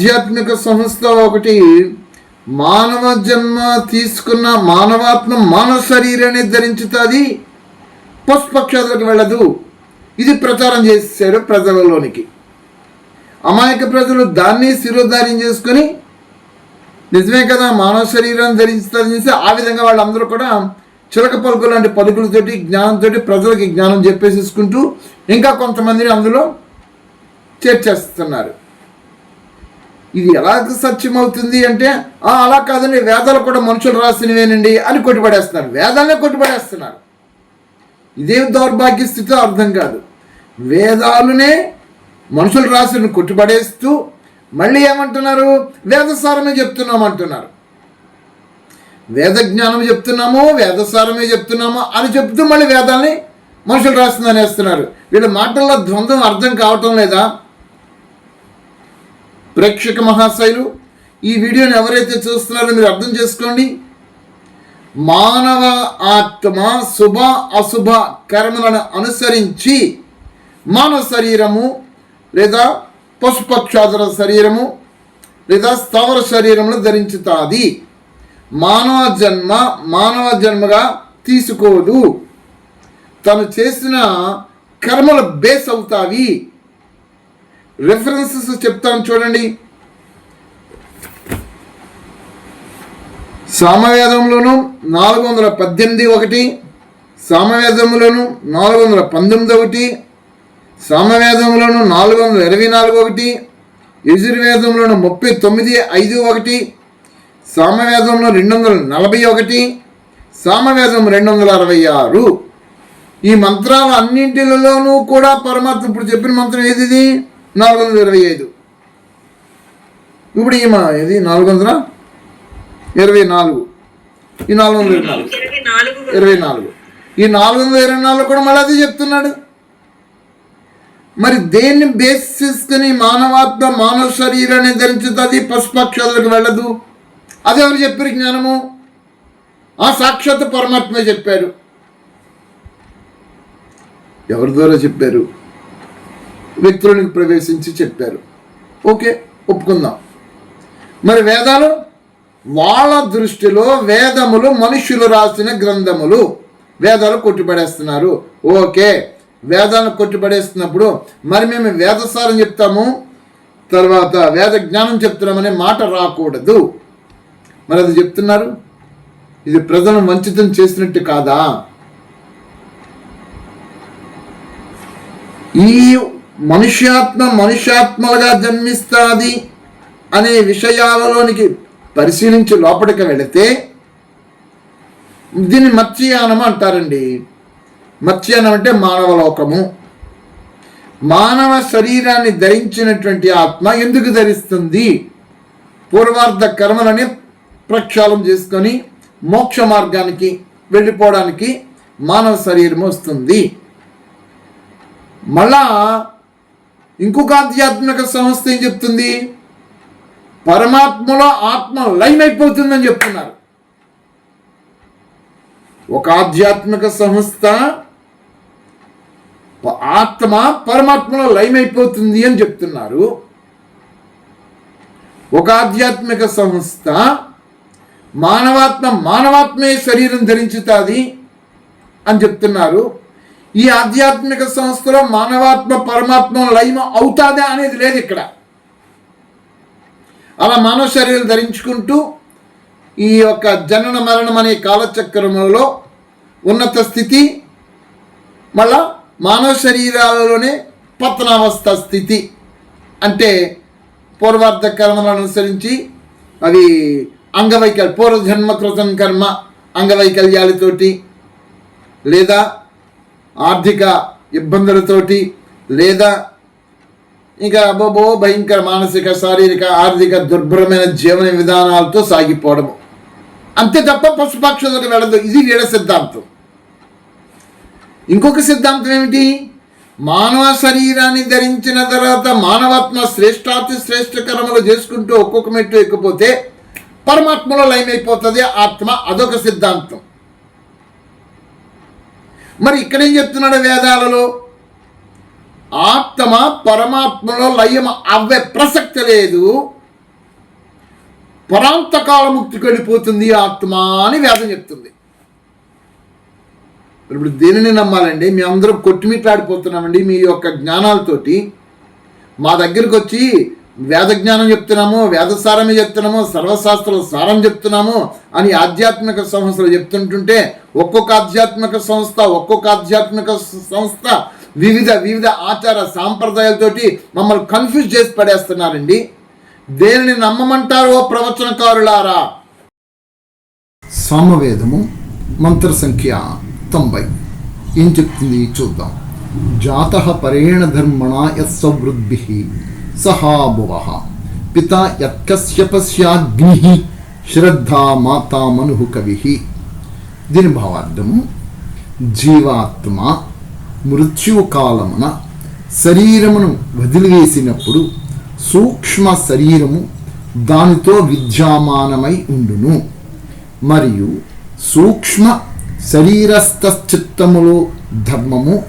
ఆధ్యాత్మిక సంస్థ ఒకటి మానవ జన్మ తీసుకున్న మానవాత్మ మానవ శరీరాన్ని ధరించుతుంది. పశుపక్షాదులకు వెళ్ళదు. ఇది ప్రచారం చేశారు ప్రజలలోనికి. అమాయక ప్రజలు దాన్ని శిరోధార్యం చేసుకొని నిజమే కదా మానవ శరీరాన్ని ధరిస్తుందని చేసి ఆ విధంగా వాళ్ళందరూ కూడా చిలక పలుకు లాంటి పలుకులతోటి జ్ఞానంతోటి ప్రజలకి జ్ఞానం చెప్పేసేసుకుంటూ ఇంకా కొంతమందిని అందులో చేర్చేస్తున్నారు. ఇది ఎలా సత్యం అవుతుంది అంటే అలా కాదండి వేదాలు కూడా మనుషులు రాసినవేనండి అని కొట్టిపడేస్తున్నారు. వేదాలనే కొట్టిపడేస్తున్నారు. ఇదే దౌర్భాగ్య స్థితిలో అర్థం కాదు. వేదాలునే మనుషులు రాసిన కొట్టిపడేస్తూ మళ్ళీ ఏమంటున్నారు? వేదసారమే చెప్తున్నాం అంటున్నారు. వేద జ్ఞానం చెప్తున్నాము వేదసారమే చెప్తున్నాము అని చెప్తూ మళ్ళీ వేదాల్ని మనుషులు రాసిందని వేస్తున్నారు వీళ్ళ మాటల్లో ద్వంద్వం అర్థం కావటం లేదా? ప్రేక్షక మహాశైలు ఈ వీడియోని ఎవరైతే చూస్తున్నారో మీరు అర్థం చేసుకోండి. మానవ ఆత్మ శుభ అశుభ కర్మలను అనుసరించి మానవ శరీరము లేదా పశుపక్షాదుల శరీరము లేదా స్థావర శరీరమును ధరించుతాది. మానవ జన్మ మానవ జన్మగా తీసుకోదు. తను చేసిన కర్మలు బేస్ అవుతావి. రెఫరెన్సెస్ చెప్తాను చూడండి. సామవేదంలోను నాలుగు వందల పద్దెనిమిది ఒకటి సామవేదంలోను నాలుగు వందల పంతొమ్మిది ఒకటి సామవేదంలోను నాలుగు వందల ఇరవై నాలుగు ఒకటి యజుర్వేదంలోను ముప్పై తొమ్మిది ఐదు ఒకటి సామవేదంలో రెండు వందల నలభై ఒకటి సామవేదం రెండు వందల అరవై ఆరు. ఈ మంత్రాలు అన్నింటిలోనూ కూడా పరమాత్మ ఇప్పుడు చెప్పిన మంత్రం ఏది ఇది నాలుగు వందల ఇరవై ఐదు. ఇప్పుడు ఈమె ఇది నాలుగు వందల ఇరవై నాలుగు. ఈ నాలుగు వందల ఇరవై నాలుగు. ఇరవై నాలుగు. ఈ నాలుగు వందల ఇరవై నాలుగు కూడా మళ్ళీ అదే చెప్తున్నాడు. మరి దేన్ని బేస్ చేసుకుని మానవాత్మ మానవ శరీరాన్ని ధరించుతుంది? పశుపక్షులకు వెళ్ళదు. అది ఎవరు చెప్పారు జ్ఞానము? ఆ సాక్షాత్ పరమాత్మ చెప్పారు ఎవరి ద్వారా చెప్పారు? వ్యక్తులకు ప్రవేశించి చెప్పారు. ఓకే ఒప్పుకుందాం. మరి వేదాలు? వాళ్ళ దృష్టిలో వేదములు మనుషులు రాసిన గ్రంథములు. వేదాలు కొట్టిపడేస్తున్నారు. ఓకే వేదాలను కొట్టిపడేస్తున్నప్పుడు మరి మేము వేదసారం చెప్తాము? తర్వాత వేద జ్ఞానం చెప్తున్నామనే మాట రాకూడదు. మరి అది చెప్తున్నారు? ఇది ప్రజలను వంచితం చేసినట్టు కాదా? ఈ మనుష్యాత్మ మనుష్యాత్మలుగా జన్మిస్తాది అనే విషయాలలోనికి పరిశీలించి లోపలికి వెళితే దీన్ని మత్స్యానం అంటారండి. మత్స్యానం అంటే మానవ లోకము మానవ శరీరాన్ని ధరించినటువంటి ఆత్మ ఎందుకు ధరిస్తుంది? పూర్వార్ధ కర్మలని ప్రక్షాళం చేసుకొని మోక్ష మార్గానికి వెళ్ళిపోవడానికి మానవ శరీరం వస్తుంది. మళ్ళా ఇంకొక ఆధ్యాత్మిక సంస్థ ఏం చెప్తుంది? పరమాత్మలో ఆత్మ లైన్ అయిపోతుందని చెప్తున్నారు. ఒక ఆధ్యాత్మిక సంస్థ ఆత్మ పరమాత్మలో లైన్ అయిపోతుంది అని చెప్తున్నారు. ఒక ఆధ్యాత్మిక సంస్థ మానవాత్మ మానవాత్మే శరీరం ధరించుతుంది అని చెప్తున్నారు. ఈ ఆధ్యాత్మిక సంస్థలో మానవాత్మ పరమాత్మ లయం అవుతాదా అనేది లేదు ఇక్కడ. అలా మానవ శరీరం ధరించుకుంటూ ఈ యొక్క జనన మరణం అనే కాలచక్రములలో ఉన్నత స్థితి మళ్ళా మానవ శరీరాలలోనే పతనావస్థ స్థితి అంటే పూర్వార్థ కర్మలను అనుసరించి అవి అంగవైకల్ పూర్వజన్మకృతం కర్మ అంగవైకల్యాలతోటి లేదా ఆర్థిక ఇబ్బందులతోటి లేదా ఇంకా అబ్బోబో భయంకర మానసిక శారీరక ఆర్థిక దుర్భరమైన జీవన విధానాలతో సాగిపోవడము అంతే తప్ప పశుపక్షులకు వెళ్ళదు. ఇది వీడ సిద్ధాంతం. ఇంకొక సిద్ధాంతం ఏమిటి? మానవ శరీరాన్ని ధరించిన తర్వాత మానవాత్మ శ్రేష్టాతి శ్రేష్ట కర్మలు చేసుకుంటూ ఒక్కొక్క మెట్టు ఎక్కిపోతే పరమాత్మలో లయమైపోతుంది. ఆత్మ అదొక సిద్ధాంతం. మరి ఇక్కడేం చెప్తున్నాడు వేదాలలో? ఆత్మ పరమాత్మలో లయం అవ్వే ప్రసక్తి లేదు. పరాంతకాల ముక్తికి వెళ్ళిపోతుంది ఆత్మ అని వేదం చెప్తుంది. ఇప్పుడు దేనిని నమ్మాలండి? మీ అందరం కొట్టుమిట్లాడిపోతున్నామండి మీ యొక్క జ్ఞానాలతోటి. మా దగ్గరికి వచ్చి వేద జ్ఞానం చెప్తున్నాము వేదసారమే చెప్తున్నాము సర్వశాస్త్ర సారం చెప్తున్నాము అని ఆధ్యాత్మిక సంస్థలు చెప్తుంటుంటే ఒక్కొక్క ఆధ్యాత్మిక సంస్థ ఒక్కొక్క ఆధ్యాత్మిక సంస్థ వివిధ వివిధ ఆచార సాంప్రదాయాలతోటి మమ్మల్ని కన్ఫ్యూజ్ చేసి పడేస్తున్నారండి. దేనిని నమ్మమంటారో ప్రవచనకారులారా? సామవేదము మంత్ర సంఖ్య తొంభై. ఏం చెప్తుంది? చూద్దాం. జాత పరేణ ధర్మణ యత్సవృద్ధి సహాభువ పిత యత్కశ్యపశ్యాగ్ని శ్రద్ధా మాతామను కవి దీని భావార్థము జీవాత్మ మృత్యుకాలమున శరీరమును వదిలివేసినప్పుడు సూక్ష్మ శరీరము దానితో విద్యామానమై ఉండును. మరియు సూక్ష్మ శరీరస్థిత్తములో ధర్మము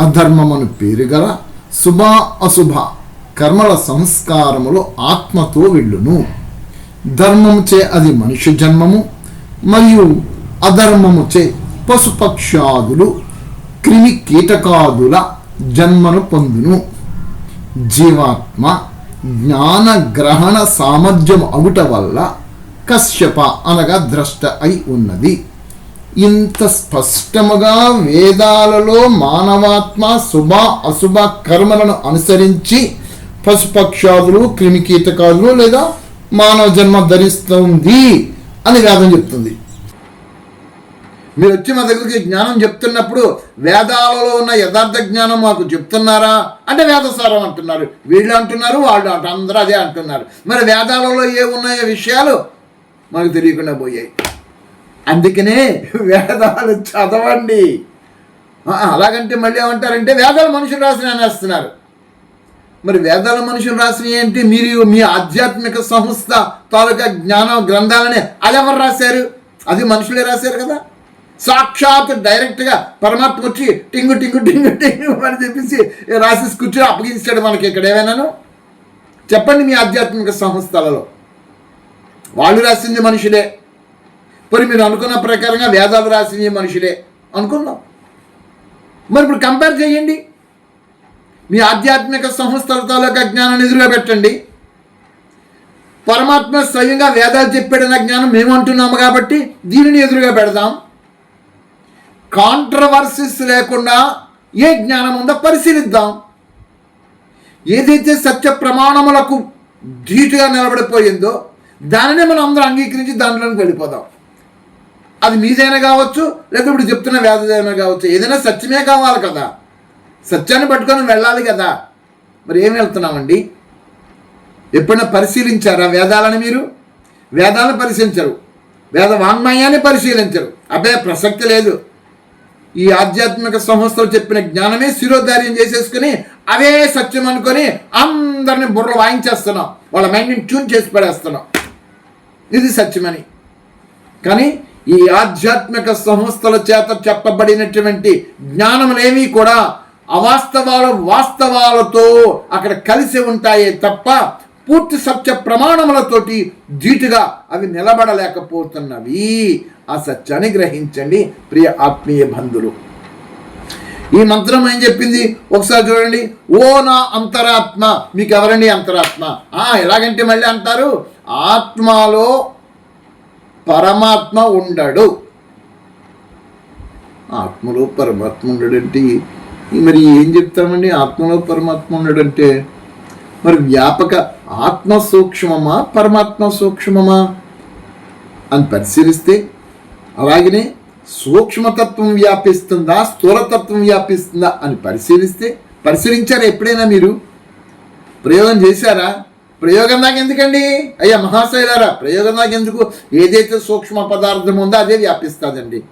అధర్మమును పేరుగల శుభ అశుభ కర్మల సంస్కారములు ఆత్మతో వెళ్ళును. ధర్మముచే అది మనుష్య జన్మము మరియు అధర్మముచే పశుపక్షాదులు క్రిమి కీటకాదుల జన్మను పొందును. జీవాత్మ జ్ఞాన గ్రహణ సామర్థ్యం అవుట వల్ల కశ్యప అనగా ద్రష్ట అయి ఉన్నది. ఇంత స్పష్టముగా వేదాలలో మానవాత్మ శుభ అశుభ కర్మలను అనుసరించి పశుపక్షాదులు క్రిమికీటకాదులు లేదా మానవ జన్మ ధరిస్తుంది అని వేదం చెప్తుంది. మీరు వచ్చి మా దగ్గరికి జ్ఞానం చెప్తున్నప్పుడు వేదాలలో ఉన్న యథార్థ జ్ఞానం మాకు చెప్తున్నారా? అంటే వేదసారం అంటున్నారు. వీళ్ళు అంటున్నారు వాళ్ళు అంట అందరూ అదే అంటున్నారు. మరి వేదాలలో ఏ ఉన్నాయో విషయాలు మనకు తెలియకుండా పోయాయి. అందుకనే వేదాలు చదవండి. అలాగంటే మళ్ళీ ఏమంటారంటే వేదాలు మనుషులు రాసిన అనేస్తున్నారు. మరి వేదాల మనుషులు రాసిన ఏంటి? మీరు మీ ఆధ్యాత్మిక సంస్థ తాలూకా జ్ఞాన గ్రంథాలని అది ఎవరు రాశారు? అది మనుషులే రాశారు కదా. సాక్షాత్ డైరెక్ట్గా పరమాత్మ వచ్చి టింగు టింగు టింగు టింగు అని చెప్పేసి రాసి కూర్చొని అప్పగించాడు మనకి ఇక్కడ ఏమైనాను? చెప్పండి మీ ఆధ్యాత్మిక సంస్థలలో. వాళ్ళు రాసింది మనుషులే. మరి మీరు అనుకున్న ప్రకారంగా వేదాలు రాసింది మనుషులే. అనుకుందాం. మరి ఇప్పుడు కంపేర్ చేయండి. మీ ఆధ్యాత్మిక సంస్థల తాలూకా జ్ఞానాన్ని ఎదురుగా పెట్టండి. పరమాత్మ స్వయంగా వేదాలు చెప్పాడన్న జ్ఞానం మేము అంటున్నాము కాబట్టి దీనిని ఎదురుగా పెడదాం. కాంట్రవర్సీస్ లేకుండా ఏ జ్ఞానం ఉందో పరిశీలిద్దాం. ఏదైతే సత్య ప్రమాణములకు ధీటుగా నిలబడిపోయిందో దానినే మనం అందరం అంగీకరించి దాంట్లోకి వెళ్ళిపోదాం. అది మీదైనా కావచ్చు లేదా ఇప్పుడు చెప్తున్న వేదైనా కావచ్చు ఏదైనా సత్యమే కావాలి కదా. సత్యాన్ని పట్టుకొని వెళ్ళాలి కదా. మరి ఏం వెళ్తున్నామండి? ఎప్పుడైనా పరిశీలించారా వేదాలని మీరు? వేదాలను పరిశీలించరు. వేద వాంగ్మయాన్ని పరిశీలించరు. అబ్బాయి ప్రసక్తి లేదు. ఈ ఆధ్యాత్మిక సంస్థలు చెప్పిన జ్ఞానమే శిరోధార్యం చేసేసుకుని అవే సత్యం అనుకొని అందరిని బుర్రలు వాయించేస్తున్నాం. వాళ్ళ మైండ్ని ట్యూన్ చేసి పడేస్తున్నాం. ఇది సత్యమని. కానీ ఈ ఆధ్యాత్మిక సంస్థల చేత చెప్పబడినటువంటి జ్ఞానములేవి కూడా అవాస్తవాలు వాస్తవాలతో అక్కడ కలిసి ఉంటాయే తప్ప పూర్తి సత్య ప్రమాణములతోటి ధీటుగా అవి నిలబడలేకపోతున్నవి. ఆ సత్యాన్ని గ్రహించండి ప్రియ ఆత్మీయ బంధులు ఈ మంత్రం ఏం చెప్పింది? ఒకసారి చూడండి. ఓ నా అంతరాత్మ. మీకు ఎవరండి అంతరాత్మ? ఆ ఎలాగంటే మళ్ళీ అంటారు? ఆత్మలో పరమాత్మ ఉండడు. ఆత్మలో పరమాత్మ ఉండడంటే మరి ఏం చెప్తామండి? ఆత్మలో పరమాత్మ ఉన్నాడంటే మరి వ్యాపక ఆత్మ సూక్ష్మమా పరమాత్మ సూక్ష్మమా అని పరిశీలిస్తే అలాగనే సూక్ష్మతత్వం వ్యాపిస్తుందా స్థూలతత్వం వ్యాపిస్తుందా అని పరిశీలిస్తే పరిశీలించారా ఎప్పుడైనా మీరు? ప్రయోగం చేశారా? ప్రయోగం నాకు ఎందుకండి? అయ్యా మహాశైలారా ప్రయోగం నాకు ఎందుకు? ఏదైతే సూక్ష్మ పదార్థం ఉందో అదే వ్యాపిస్తుందండి.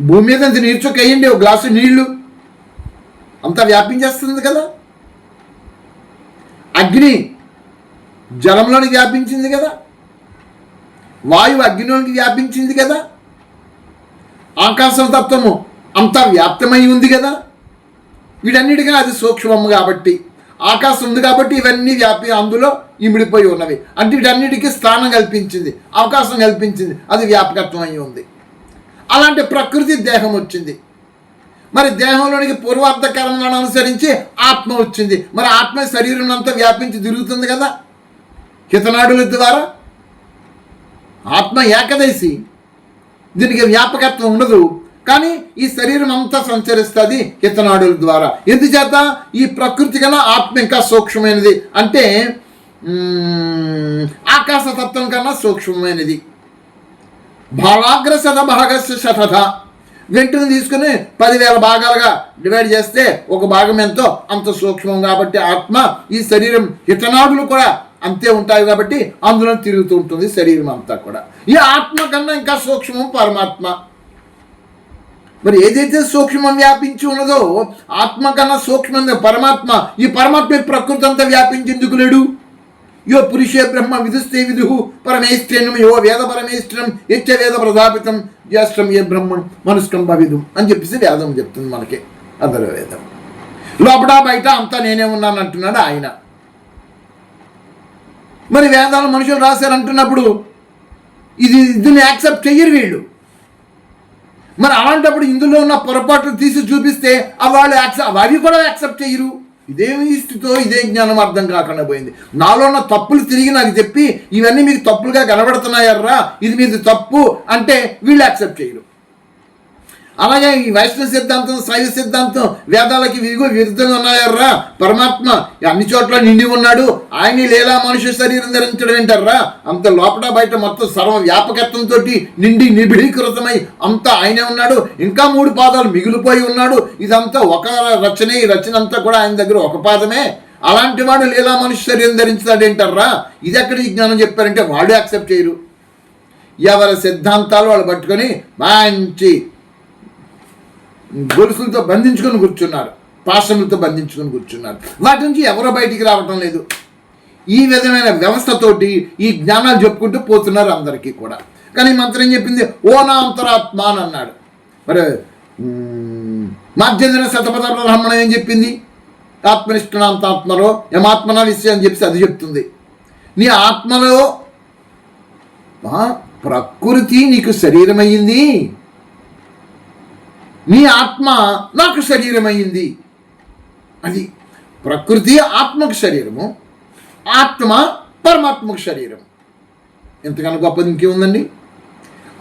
భూమి మీద అంత నీరు చొక్క ఒక గ్లాసు నీళ్ళు. అంతా వ్యాపించేస్తుంది కదా. అగ్ని జలంలోని వ్యాపించింది కదా. వాయువు అగ్నిలోనికి వ్యాపించింది కదా. ఆకాశం తత్వము అంతా వ్యాప్తమై ఉంది కదా. వీటన్నిటికీ అది సూక్ష్మము కాబట్టి ఆకాశం ఉంది కాబట్టి ఇవన్నీ వ్యాపి అందులో ఇమిడిపోయి ఉన్నవి. అంటే వీటన్నిటికీ స్థానం కల్పించింది అవకాశం కల్పించింది అది వ్యాపకత్వం అయి ఉంది. అలాంటి ప్రకృతి దేహం వచ్చింది. మరి దేహంలోనికి పూర్వార్థ అనుసరించి ఆత్మ వచ్చింది. మరి ఆత్మ శరీరం అంతా వ్యాపించి తిరుగుతుంది కదా. హితనాడుల ద్వారా. ఆత్మ ఏకదైసి దీనికి వ్యాపకత్వం ఉండదు. కానీ ఈ శరీరం అంతా సంచరిస్తుంది హితనాడుల ద్వారా. ఎందుచేత? ఈ ప్రకృతి కన్నా ఆత్మ ఇంకా సూక్ష్మమైనది. అంటే ఆకాశతత్వం కన్నా సూక్ష్మమైనది. భాగాగ్ర శత భాగస్య శతథ. వెంటనే తీసుకుని పదివేల భాగాలుగా డివైడ్ చేస్తే ఒక భాగం ఎంతో? అంత సూక్ష్మం కాబట్టి ఆత్మ ఈ శరీరం హితనాడులు కూడా అంతే ఉంటాయి కాబట్టి అందులో తిరుగుతూ ఉంటుంది శరీరం అంతా కూడా. ఈ ఆత్మ కన్నా ఇంకా సూక్ష్మం పరమాత్మ. మరి ఏదైతే సూక్ష్మం వ్యాపించి ఉన్నదో ఆత్మ కన్నా సూక్ష్మం పరమాత్మ. ఈ పరమాత్మ ప్రకృతి అంతా వ్యాపించేందుకు లేడు. యో పురుషే బ్రహ్మ విదుస్తే విదు పరమేష్ట్రేణం యో వేద పరమేశ్వరం యచ్చ వేద ప్రధాపితం జ్యేష్టం ఏ బ్రహ్మం మనుష్కం భవిదు అని చెప్పేసి వేదం చెప్తుంది మనకి అదర వేదం. లోపల బయట అంతా నేనే ఉన్నాను అంటున్నాడు ఆయన. మరి వేదాలు మనుషులు రాశారు అంటున్నప్పుడు ఇది దీన్ని యాక్సెప్ట్ చెయ్యరు వీళ్ళు. మరి అలాంటప్పుడు ఇందులో ఉన్న పొరపాట్లు తీసి చూపిస్తే వాళ్ళు యాక్సెప్ట్ అవి కూడా యాక్సెప్ట్ చేయరు ఇదేమి స్థితితో ఇదే జ్ఞానం అర్థం కాకుండా పోయింది? నాలో ఉన్న తప్పులు తిరిగి నాకు చెప్పి ఇవన్నీ మీకు తప్పులుగా కనబడుతున్నాయర్రా ఇది మీది తప్పు అంటే వీళ్ళు యాక్సెప్ట్ చేయరు. అలాగే ఈ వైష్ణవ సిద్ధాంతం శైవ సిద్ధాంతం వేదాలకి విరుగు విరుద్ధంగా ఉన్నాయర్రా. పరమాత్మ అన్ని చోట్ల నిండి ఉన్నాడు. ఆయన లీలా మనుష్య శరీరం ధరించడం ఏంటర్రా? అంత లోపల బయట మొత్తం సర్వ వ్యాపకత్వంతో నిండి నిబిడీకృతమై అంతా ఆయనే ఉన్నాడు. ఇంకా మూడు పాదాలు మిగిలిపోయి ఉన్నాడు. ఇదంతా ఒక రచనే ఈ రచన అంతా కూడా ఆయన దగ్గర ఒక పాదమే. అలాంటి వాడు లీలా మనుష్య శరీరం ధరించాడు ఏంటర్రా? ఇది ఎక్కడ ఈ జ్ఞానం చెప్పారంటే వాడు యాక్సెప్ట్ చేయరు. ఎవరి సిద్ధాంతాలు వాళ్ళు పట్టుకొని మంచి గొలుసులతో బంధించుకొని కూర్చున్నారు పాశములతో బంధించుకొని కూర్చున్నారు. వాటి నుంచి ఎవరో బయటికి రావటం లేదు. ఈ విధమైన వ్యవస్థతోటి ఈ జ్ఞానాలు చెప్పుకుంటూ పోతున్నారు అందరికీ కూడా. కానీ మంత్రం ఏం చెప్పింది? ఓనాంతరాత్మ అని అన్నాడు. మరి మాధ్యంధ్ర శతపథ బ్రహ్మణం ఏం చెప్పింది? ఆత్మనిష్ఠనాంతాత్మలో యమాత్మన విషయం అని చెప్పి అది చెప్తుంది. నీ ఆత్మలో ప్రకృతి నీకు శరీరమయ్యింది. నీ ఆత్మ నాకు శరీరమైంది. అది ప్రకృతి ఆత్మకు శరీరము ఆత్మ పరమాత్మకు శరీరం ఎంతకన్నా గొప్పది ఇంకేముందండి?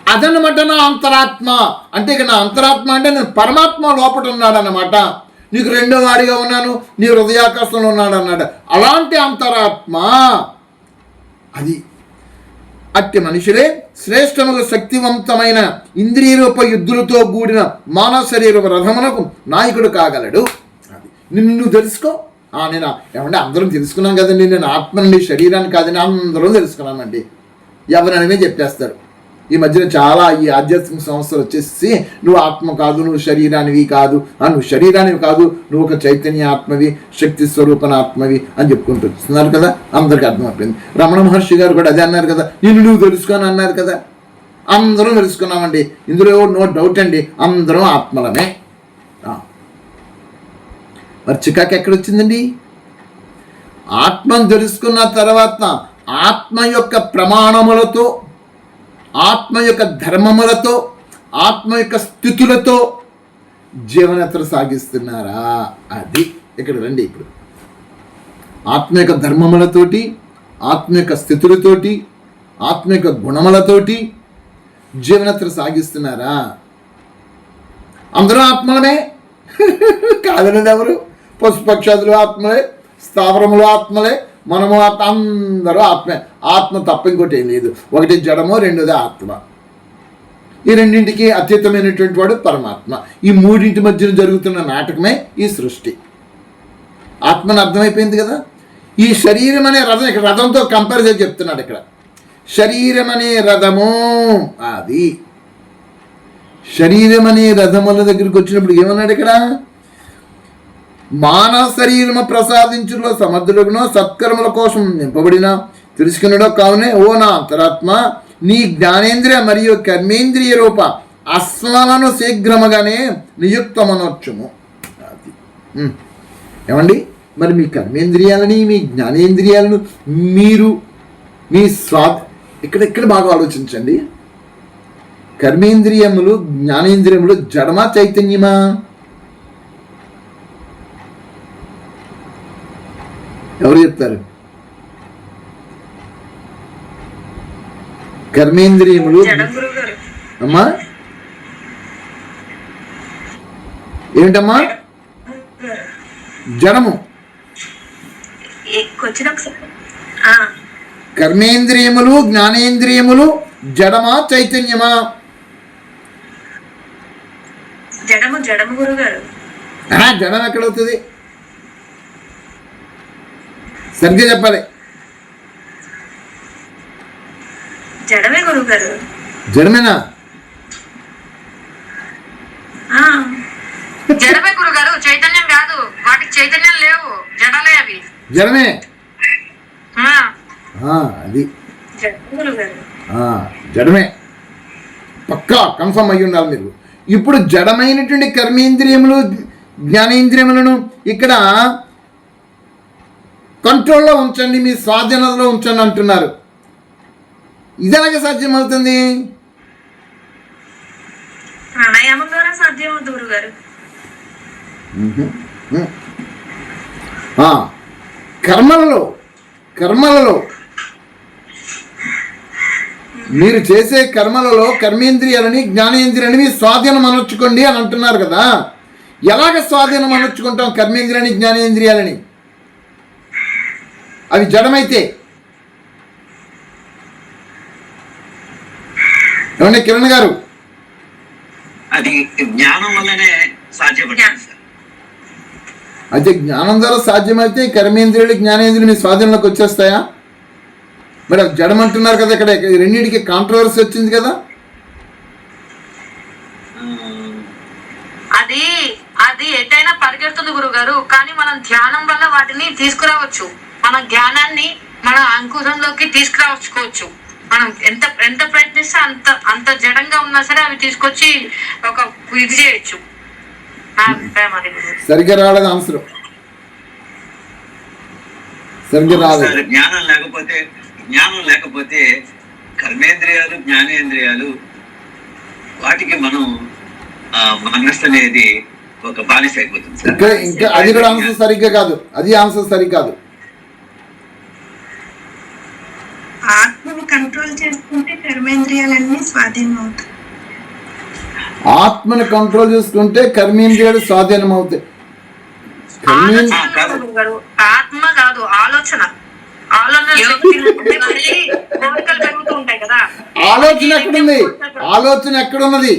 అదనమాట నా అంతరాత్మ. అంటే ఇక నా అంతరాత్మ అంటే నేను పరమాత్మ లోపల ఉన్నాడనమాట నీకు రెండో వాడిగా ఉన్నాను నీ హృదయాకాశంలో ఉన్నాడు అన్నాడు అలాంటి అంతరాత్మ. అది అట్టి మనుషులే శ్రేష్టముగా శక్తివంతమైన ఇంద్రియ రూప యుద్ధులతో కూడిన మానవ శరీర రథమునకు నాయకుడు కాగలడు. అది. నిన్ను తెలుసుకో. ఆ, నేను ఏమంటే అందరం తెలుసుకున్నాం కదండి నేను ఆత్మనండి శరీరాన్ని కాదని అందరం తెలుసుకున్నామండి. ఎవరనమే చెప్పేస్తారు? ఈ మధ్యన చాలా ఈ ఆధ్యాత్మిక సంస్థలు వచ్చేసి నువ్వు ఆత్మ కాదు నువ్వు శరీరానివి కాదు. నువ్వు శరీరానివి కాదు నువ్వు ఒక చైతన్య ఆత్మవి శక్తి స్వరూపణ ఆత్మవి అని చెప్పుకుంటూ వస్తున్నారు కదా అందరికీ అర్థమైపోయింది రమణ మహర్షి గారు కూడా అదే అన్నారు కదా నిన్ను నువ్వు తెలుసుకొని అన్నారు కదా. అందరం తెలుసుకున్నామండి. ఇందులో నో డౌట్ అండి. అందరం ఆత్మలమే. ఆ. మరి చికాకు ఎక్కడొచ్చిందండి? ఆత్మను తెలుసుకున్న తర్వాత ఆత్మ యొక్క ప్రమాణములతో ఆత్మ యొక్క ధర్మములతో ఆత్మ యొక్క స్థితులతో జీవనయాత్ర సాగిస్తున్నారా? అది ఇక్కడ రండి ఇప్పుడు. ఆత్మ యొక్క ధర్మములతోటి ఆత్మ యొక్క స్థితులతోటి ఆత్మ యొక్క గుణములతోటి జీవనయాత్ర సాగిస్తున్నారా? అందరూ ఆత్మలమే? కాదనేది ఎవరు? పశుపక్షాదులు ఆత్మలే స్థావరములు ఆత్మలే మనము అందరూ ఆత్మే. ఆత్మ తప్ప ఇంకోటి ఏం లేదు. ఒకటి జడము రెండోది ఆత్మ. ఈ రెండింటికి అత్యుత్తమైనటువంటి వాడు పరమాత్మ. ఈ మూడింటి మధ్యన జరుగుతున్న నాటకమే ఈ సృష్టి. ఆత్మని అర్థమైపోయింది కదా? ఈ శరీరం అనే రథం ఇక్కడ రథంతో కంపారిజన్ చెప్తున్నాడు ఇక్కడ. శరీరం అనే రథము అది. శరీరం అనే రథముల దగ్గరికి వచ్చినప్పుడు ఏమన్నాడు ఇక్కడ? మానవ శరీరము ప్రసాదించులో సమర్థుడుగునో సత్కర్మల కోసం నింపబడిన తెలుసుకున్నాడో కావునే ఓ నా అంతరాత్మ నీ జ్ఞానేంద్రియ మరియు కర్మేంద్రియ రూప అస్మలను శీఘ్రముగానే నియుక్తమనొచ్చుము. ఏమండి? మరి మీ కర్మేంద్రియాలని మీ జ్ఞానేంద్రియాలను మీరు మీ స్వా ఇక్కడ ఇక్కడ బాగా ఆలోచించండి. కర్మేంద్రియములు జ్ఞానేంద్రియములు జడమా చైతన్యమా? ఎవరు చెప్తారు? కర్మేంద్రియములు. అమ్మా. ఏంటమ్మా జడము. కర్మేంద్రియములు జ్ఞానేంద్రియములు జడమా చైతన్యమా? జడము జడము గురువు గారు ఆ, జడం ఎక్కడవుతుంది? సరిగ్గా చెప్పాలి. జడమే జడమేనా? ఆ, జడమే గురుగారు చైతన్యం కాదు. వాటికి చైతన్యం లేవు. జడలే అవి. జడమే? అది. జడమే. పక్కా కన్ఫర్మ్ అయ్యి ఉండాలి మీరు. ఇప్పుడు జడమైనటువంటి కర్మేంద్రియములు జ్ఞానేంద్రియములను ఇక్కడ కంట్రోల్లో ఉంచండి మీ స్వాధీనతలో ఉంచండి అంటున్నారు. ఇది ఎలాగ సాధ్యమవుతుంది? ప్రాణాయామం ద్వారా సాధ్యం అవుతుంది కర్మలలో కర్మలలో. మీరు చేసే కర్మలలో కర్మేంద్రియాలని జ్ఞానేంద్రియాలని మీ స్వాధీనం అనొచ్చుకోండి అని అంటున్నారు కదా. ఎలాగ స్వాధీనం అనొచ్చుకుంటాం కర్మేంద్రియాలని జ్ఞానేంద్రియాలని? అవి జడమైతే. ఏమండి కిరణ్ గారు? అది జ్ఞానం వల్లనే అయితే జ్ఞానం ద్వారా సాధ్యమైతే కర్మేంద్రియాలు జ్ఞానేంద్రియాలు మీ స్వాధీనంలోకి వచ్చేస్తాయా? మరి అవి జడమంటున్నారు కదా ఇక్కడ రెండింటికి కాంట్రవర్సీ వచ్చింది కదా? అది అది ఎటైనా పరిగెడుతుంది గురుగారు కానీ మనం ధ్యానం వల్ల వాటిని తీసుకురావచ్చు. మన జ్ఞానాన్ని మన అంకుశంలోకి తీసుకురావచ్చుకోవచ్చు మనం ఎంత ఎంత ప్రయత్నిస్తే అంత అంత జడంగా ఉన్నా సరే అవి తీసుకొచ్చి ఒక ఇది చేయొచ్చు. సరిగ్గా రాలేదు ఆన్సర్. సరిగ్గా రాలేదు. జ్ఞానం లేకపోతే జ్ఞానం లేకపోతే కర్మేంద్రియాలు జ్ఞానేంద్రియాలు వాటికి మనం ఆ, మనస్సు అనేది ఒక బానిస అయిపోతుంది సార్. ఇక్కడ ఇంకా అది కూడా ఆన్సర్ సరిగ్గా కాదు. అది ఆన్సర్ సరికాదు ఆత్మని కంట్రోల్ చేసుకుంటే కర్మేంద్రియాలన్నీ స్వాధీనం అవుతాయి ఆత్మని కంట్రోల్ చేసుకుంటే కర్మేంద్రియాలు స్వాధీనం అవుతాయి ఆత్మ కాదు ఆలోచన. ఆలోచన ఎక్కడుంది? ఆలోచన ఎక్కడున్నది?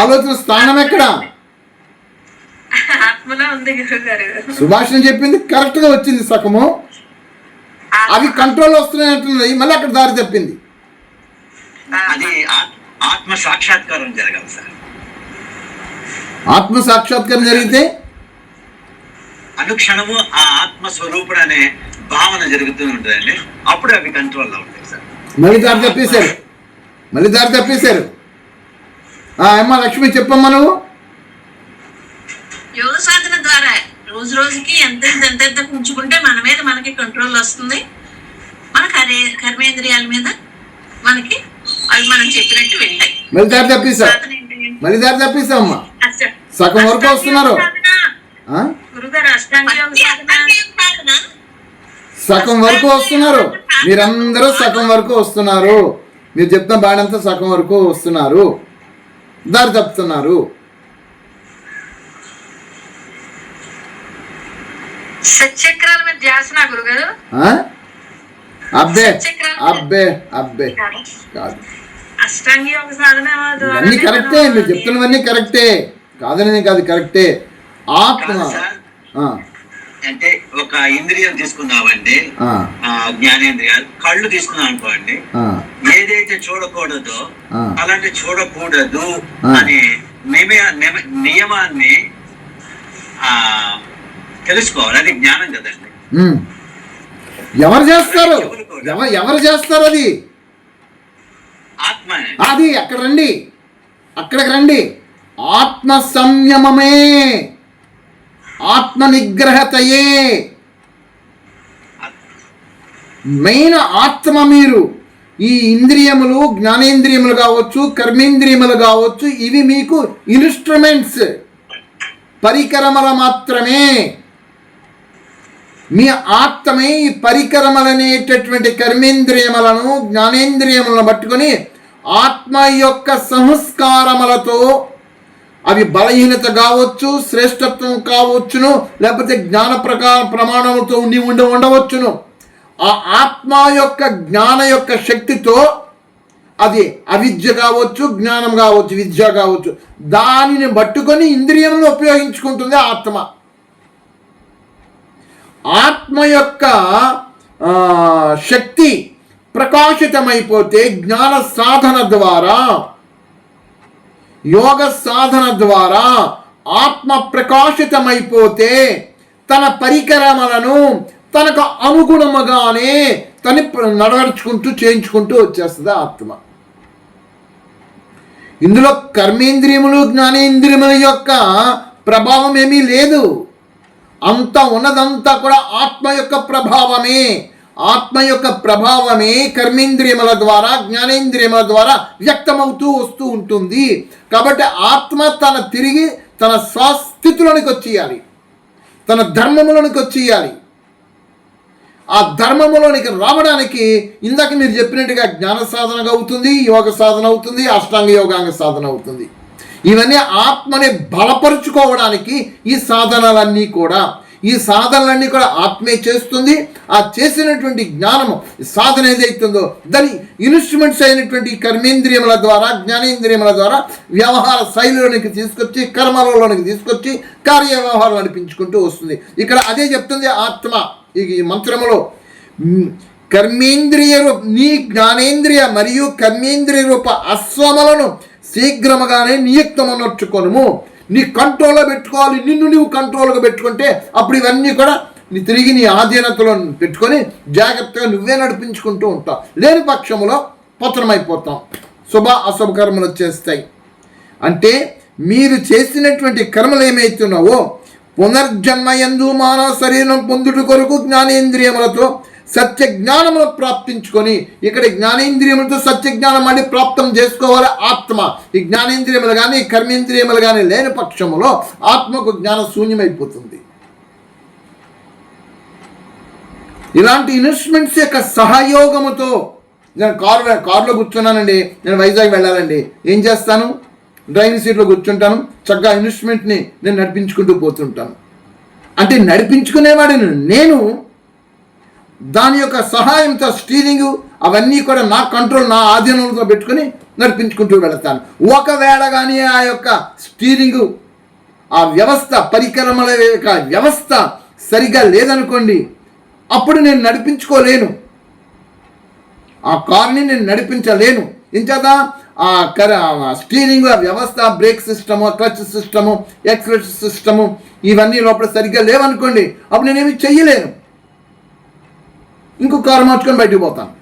ఆలోచన స్థానం ఎక్కడ? సుభాషణ చెప్పింది కరెక్ట్గా వచ్చింది సగము అవి కంట్రోల్ వస్తున్నాయి అంటున్నది మళ్ళీ అక్కడ దారి తప్పింది. అది ఆత్- ఆత్మ సాక్షాత్కారం జరగాలి సార్. ఆత్మ సాక్షాత్కారం జరిగితే? అనుక్షణము ఆ ఆత్మ స్వరూపుడు అనే భావన జరుగుతూ ఉంటుందండి. అప్పుడు అవి కంట్రోల్లో ఉంటాయి సార్. మళ్ళీ దారి తప్పేశారు. మళ్ళీ దారి తప్పేశారు. ఆ, అమ్మ లక్ష్మి చెప్పమ్మా నువ్వు. యోగ సాధన ద్వారా రోజు రోజుకి ఎంత ఎంత ఎంత ఎంత పుంజుకుంటే మన మీద మనకి కంట్రోల్ వస్తుంది. మన కరే కర్మేంద్రియాల మీద మనకి అవి మనం చెప్పినట్టు వింటాయి. మళ్ళీ దారి ఏంటి? మళ్ళీ దారి తప్పేశావమ్మా అష్ట- సగం వరకు వస్తున్నారు. సగం వరకు వస్తున్నారు. మీరందరూ సగం వరకు వస్తున్నారు. మీరు చెప్తున్న బాడంతా సగం వరకు వస్తున్నారు. దారి తప్పుతున్నారు. సచక్రాల మీద ధ్యాసన గురుగారు. ఆ? అబ్బే అబ్బే అబ్బే. కాదు. అష్టాంగ యోగ సాధన ఇవన్నీ కరెక్టే మీరు చెప్తున్నవన్నీ కరెక్టే. కాదనేది కాదు కరెక్టే. ఆత్మ. అంటే ఒక ఇంద్రియం ఆ, జ్ఞానేంద్రియాలు కళ్ళు తీసుకున్నాం అనుకోండి ఆ, ఏదైతే చూడకూడదో. అలాంటి చూడకూడదు. అనే నియమాన్ని ఆ తెలుసుకోవాలి అది జ్ఞానం కదండి. ఎవరు చేస్తారు? ఎవరు ఎవరు చేస్తారు అది? ఆత్మ అది అక్కడ రండి. అక్కడికి రండి. ఆత్మ సంయమమే ఆత్మ నిగ్రహతయే మెయిన్ ఆత్మ మీరు. ఈ ఇంద్రియములు జ్ఞానేంద్రియములు కావచ్చు కర్మేంద్రియములు కావచ్చు ఇవి మీకు ఇన్స్ట్రుమెంట్స్. పరికరముల మాత్రమే. మీ ఆత్మే ఈ పరికరములనేటటువంటి కర్మేంద్రియములను జ్ఞానేంద్రియములను పట్టుకొని ఆత్మ యొక్క సంస్కారములతో అవి బలహీనత కావచ్చు శ్రేష్టత్వం కావచ్చును లేకపోతే జ్ఞాన ప్రకార ప్రమాణములతో ఉండి ఉండి ఉండవచ్చును. ఆ ఆత్మ యొక్క జ్ఞాన యొక్క శక్తితో అది అవిద్య కావచ్చు జ్ఞానం కావచ్చు విద్య కావచ్చు దానిని పట్టుకొని ఇంద్రియములను ఉపయోగించుకుంటుంది ఆత్మ. ఆత్మ యొక్క శక్తి ప్రకాశితమైపోతే జ్ఞాన సాధన ద్వారా యోగ సాధన ద్వారా ఆత్మ ప్రకాశితమైపోతే తన పరికరములను తనకు అనుగుణముగానే తను నడవర్చుకుంటూ చేయించుకుంటూ వచ్చేస్తుంది ఆత్మ. ఇందులో కర్మేంద్రియములు జ్ఞానేంద్రియముల యొక్క ప్రభావం ఏమీ లేదు. అంత ఉన్నదంతా కూడా ఆత్మ యొక్క ప్రభావమే. ఆత్మ యొక్క ప్రభావమే కర్మేంద్రియముల ద్వారా జ్ఞానేంద్రియముల ద్వారా వ్యక్తమవుతూ వస్తూ ఉంటుంది. కాబట్టి ఆత్మ తన తిరిగి తన స్వస్థితిలోనికి వచ్చేయాలి. తన ధర్మములోనికి వచ్చేయాలి. ఆ ధర్మములోనికి రావడానికి ఇందాక మీరు చెప్పినట్టుగా జ్ఞాన సాధనగా అవుతుంది యోగ సాధన అవుతుంది అష్టాంగ యోగాంగ సాధన అవుతుంది. ఇవన్నీ ఆత్మని బలపరుచుకోవడానికి ఈ సాధనలన్నీ కూడా ఈ సాధనలన్నీ కూడా ఆత్మే చేస్తుంది. ఆ చేసినటువంటి జ్ఞానము సాధన ఏదైతుందో దాని ఇన్స్ట్రుమెంట్స్ అయినటువంటి కర్మేంద్రియముల ద్వారా జ్ఞానేంద్రియముల ద్వారా వ్యవహార శైలిలోనికి తీసుకొచ్చి కర్మలలోనికి తీసుకొచ్చి కార్య వ్యవహారం అనిపించుకుంటూ వస్తుంది. ఇక్కడ అదే చెప్తుంది ఆత్మ. ఈ మంత్రములో కర్మేంద్రియ రూప నీ జ్ఞానేంద్రియ మరియు కర్మేంద్రియ రూప అశ్వములను శీఘ్రముగానే నియుక్తమనర్చుకొనుము నీ కంట్రోల్లో పెట్టుకోవాలి. నిన్ను నువ్వు కంట్రోల్గా పెట్టుకుంటే అప్పుడు ఇవన్నీ కూడా నీ తిరిగి నీ ఆధీనతలో పెట్టుకొని జాగ్రత్తగా నువ్వే నడిపించుకుంటూ ఉంటావు. లేని పక్షములో పతనమైపోతాం. శుభ అశుభకర్మలు చేస్తాయి వచ్చేస్తాయి. అంటే మీరు చేసినటువంటి కర్మలు ఏమైతున్నావో పునర్జన్మ ఎందు మానవ శరీరం పొందుట కొరకు జ్ఞానేంద్రియములతో సత్య జ్ఞానమును ప్రాప్తించుకొని ఇక్కడ జ్ఞానేంద్రియములతో సత్య జ్ఞానం మళ్ళీ ప్రాప్తం చేసుకోవాలి ఆత్మ. ఈ జ్ఞానేంద్రియములు కానీ కర్మేంద్రియములు కానీ లేని పక్షములో ఆత్మకు జ్ఞాన శూన్యమైపోతుంది. ఇలాంటి ఇన్స్ట్రుమెంట్స్ యొక్క సహయోగముతో నేను కారు కారులో కూర్చున్నానండి. నేను వైజాగ్ వెళ్ళాలండి. ఏం చేస్తాను? డ్రైవింగ్ సీట్లో కూర్చుంటాను. చక్కగా ఇన్వెస్ట్మెంట్ని నేను నడిపించుకుంటూ పోతుంటాను. అంటే నడిపించుకునేవాడిని నేను దాని యొక్క సహాయంతో స్టీరింగ్ అవన్నీ కూడా నా కంట్రోల్ నా ఆధీనంలో పెట్టుకొని నడిపించుకుంటూ వెళతాను. ఒకవేళ కానీ ఆ యొక్క స్టీరింగ్ ఆ వ్యవస్థ పరికరముల యొక్క వ్యవస్థ సరిగా లేదనుకోండి అప్పుడు నేను నడిపించుకోలేను. ఆ కార్ని నేను నడిపించలేను. ఇంచేత ఆ కర స్టీరింగ్ ఆ వ్యవస్థ brake system clutch system accelerator system ఇవన్నీ లోపల సరిగ్గా లేవనుకోండి అప్పుడు నేనేమి చెయ్యలేను. ఇంకో కారు మార్చుకొని బయటకు పోతాను.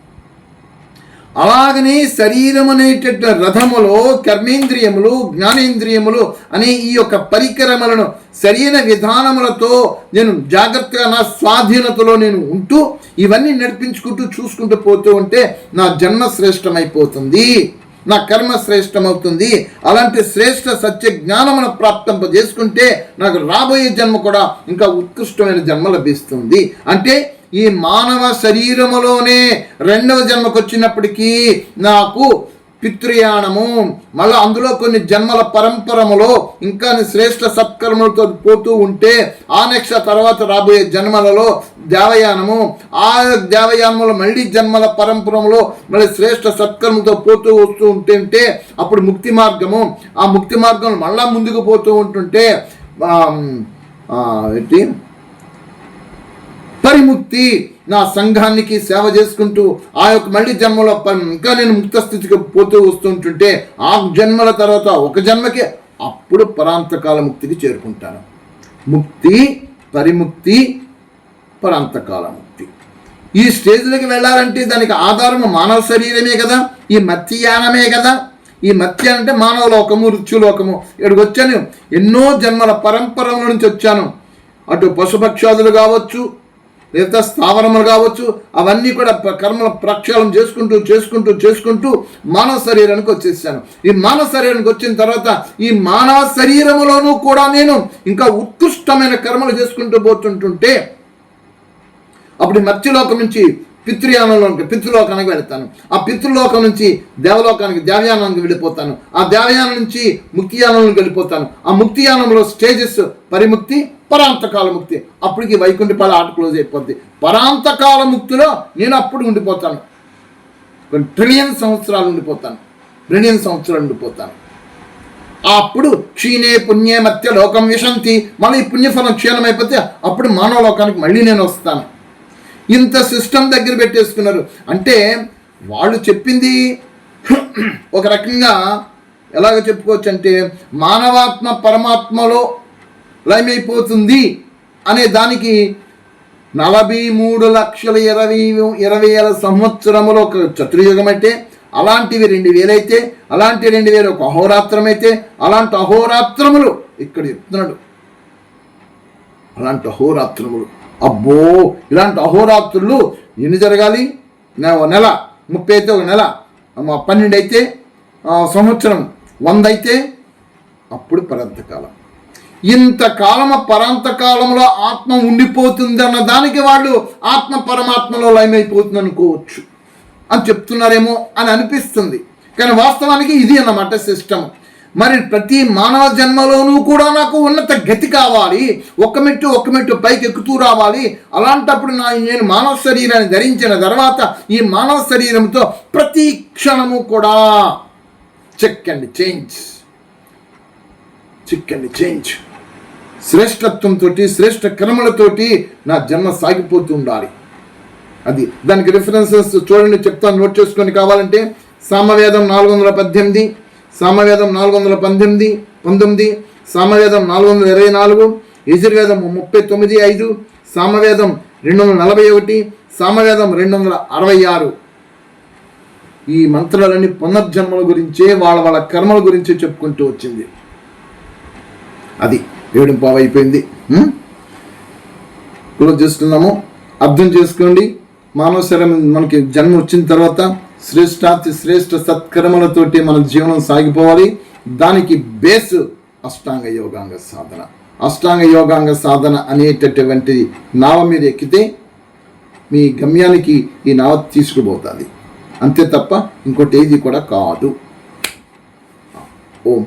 అలాగనే శరీరం అనేటటువంటి రథములో కర్మేంద్రియములు జ్ఞానేంద్రియములు అనే ఈ యొక్క పరికరములను సరైన విధానములతో నేను జాగ్రత్తగా నా స్వాధీనతలో నేను ఉంటూ ఇవన్నీ నడిపించుకుంటూ చూసుకుంటూ పోతూ ఉంటే నా జన్మ శ్రేష్టమైపోతుంది. నా కర్మ శ్రేష్టమవుతుంది. అలాంటి శ్రేష్ట సత్య జ్ఞానమును ప్రాప్తింప చేసుకుంటే నాకు రాబోయే జన్మ కూడా ఇంకా ఉత్కృష్టమైన జన్మ లభిస్తుంది. అంటే ఈ మానవ శరీరములోనే రెండవ జన్మకు వచ్చినప్పటికీ నాకు పితృయాణము మళ్ళీ అందులో కొన్ని జన్మల పరంపరములో ఇంకా శ్రేష్ఠ సత్కర్మలతో పోతూ ఉంటే ఆ నెక్స్ట్ తర్వాత రాబోయే జన్మలలో దేవయానము. ఆ దేవయానములో మళ్ళీ జన్మల పరంపరములో మళ్ళీ శ్రేష్ఠ సత్కర్మతో పోతూ వస్తూ ఉంటుంటే అప్పుడు ముక్తి మార్గము. ఆ ముక్తి మార్గం మళ్ళా ముందుకు పోతూ ఉంటుంటే ఏంటి? వ్యక్తి నా సంఘానికి సేవ చేసుకుంటూ ఆ యొక్క మళ్ళీ జన్మలో ఇంకా నేను ముక్త స్థితికి పోతూ వస్తుంటుంటే ఆ జన్మల తర్వాత ఒక జన్మకి అప్పుడు పరాంతకాల ముక్తికి చేరుకుంటాను. ముక్తి పరిముక్తి పరాంతకాల ముక్తి. ఈ స్టేజ్లకి వెళ్ళాలంటే దానికి ఆధారము మానవ శరీరమే కదా ఈ మత్స్యానమే కదా. ఈ మత్స్య అంటే మానవ లోకము రుచులోకము ఇక్కడికి వచ్చాను. ఎన్నో జన్మల పరంపరల నుంచి వచ్చాను. అటు పశుపక్షాదులు కావచ్చు లేదా స్థావరములు కావచ్చు అవన్నీ కూడా ప్ర- కర్మల ప్రక్షాళన చేసుకుంటూ చేసుకుంటూ చేసుకుంటూ మానవ శరీరానికి వచ్చేసాను. ఈ మానవ శరీరానికి వచ్చిన తర్వాత ఈ మానవ శరీరములోనూ కూడా నేను ఇంకా ఉత్కృష్టమైన కర్మలు చేసుకుంటూ పోతుంటుంటే అప్పుడు మత్స్యలోకం నుంచి పితృయానంలోకి పితృలోకానికి వెళతాను. ఆ పితృలోకం నుంచి దేవలోకానికి దేవయానానికి వెళ్ళిపోతాను. ఆ దేవయానం నుంచి ముక్తియానంలోకి వెళ్ళిపోతాను. ఆ ముక్తియానంలో స్టేజెస్ పరిముక్తి పరాంతకాల ముక్తి. అప్పటికి వైకుంఠపాల ఆట క్లోజ్ అయిపోద్ది. పరాంతకాల ముక్తిలో నేను అప్పుడు ఉండిపోతాను. కొన్ని ట్రిలియన్ సంవత్సరాలు ఉండిపోతాను. ట్రిలియన్ సంవత్సరాలు ఉండిపోతాను. అప్పుడు క్షీణే పుణ్యే మత్య లోకం విశంతి. మళ్ళీ ఈ పుణ్యఫలం క్షీణమైపోతే అప్పుడు మానవ లోకానికి మళ్ళీ నేను వస్తాను. ఇంత సిస్టమ్ దగ్గర పెట్టేసుకున్నారు. అంటే వాళ్ళు చెప్పింది ఒక రకంగా ఎలాగ చెప్పుకోవచ్చు అంటే మానవాత్మ పరమాత్మలో లయమైపోతుంది అనే దానికి నలభై మూడు లక్షల ఇరవై ఇరవై వేల సంవత్సరములో ఒక చతుర్యుగం అయితే అలాంటివి రెండు వేలైతే అలాంటి రెండు వేలు ఒక అహోరాత్రం అయితే అలాంటి అహోరాత్రములు ఇక్కడ చెప్తున్నాడు. అలాంటి అహోరాత్రములు. అబ్బో! ఇలాంటి అహోరాత్రులు ఎన్ని జరగాలి? ఓ నెల ముప్పై అయితే ఒక నెల పన్నెండు అయితే సంవత్సరం వంద అయితే అప్పుడు పరంతకాలం ఇంతకాలము పరాంతకాలంలో ఆత్మ ఉండిపోతుందన్న దానికి వాళ్ళు ఆత్మ పరమాత్మలో లయమైపోతుంది అనుకోవచ్చు అని చెప్తున్నారేమో అని అనిపిస్తుంది. కానీ వాస్తవానికి ఇది అన్నమాట సిస్టమ్. మరి ప్రతి మానవ జన్మలోనూ కూడా నాకు ఉన్నత గతి కావాలి. ఒక మెట్టు ఒక మెట్టు పైకి ఎక్కుతూ రావాలి. అలాంటప్పుడు నా నేను మానవ శరీరాన్ని ధరించిన తర్వాత ఈ మానవ శరీరంతో ప్రతి క్షణము కూడా check and change. Check and change. శ్రేష్టత్వంతో శ్రేష్ట కర్మలతోటి నా జన్మ సాగిపోతూ ఉండాలి. అది దానికి రిఫరెన్సెస్ చూడండి చెప్తాను నోట్ చేసుకొని కావాలంటే సామవేదం నాలుగు వందల పద్దెనిమిది సామవేదం నాలుగు వందల పంతొమ్మిది పంతొమ్మిది సామవేదం నాలుగు వందల ఇరవై నాలుగు యజుర్వేదం ముప్పై తొమ్మిది ఐదు సామవేదం రెండు వందల నలభై ఒకటి సామవేదం రెండు వందల అరవై ఆరు. ఈ మంత్రాలన్నీ పునర్జన్మల గురించే వాళ్ళ వాళ్ళ కర్మల గురించే చెప్పుకుంటూ వచ్చింది. అది ఏడు పావు అయిపోయింది క్లోజ్ చేస్తున్నాము. అర్థం చేసుకోండి. మానవ శరీరం మనకి జన్మ వచ్చిన తర్వాత శ్రేష్టాతి శ్రేష్ట సత్కర్మలతోటి మన జీవనం సాగిపోవాలి. దానికి బేస్ అష్టాంగ యోగాంగ సాధన. అష్టాంగ యోగాంగ సాధన అనేటటువంటి నావ మీరు ఎక్కితే మీ గమ్యానికి ఈ నావ తీసుకుపోతుంది. అంతే తప్ప ఇంకోటి ఏది కూడా కాదు. ఓం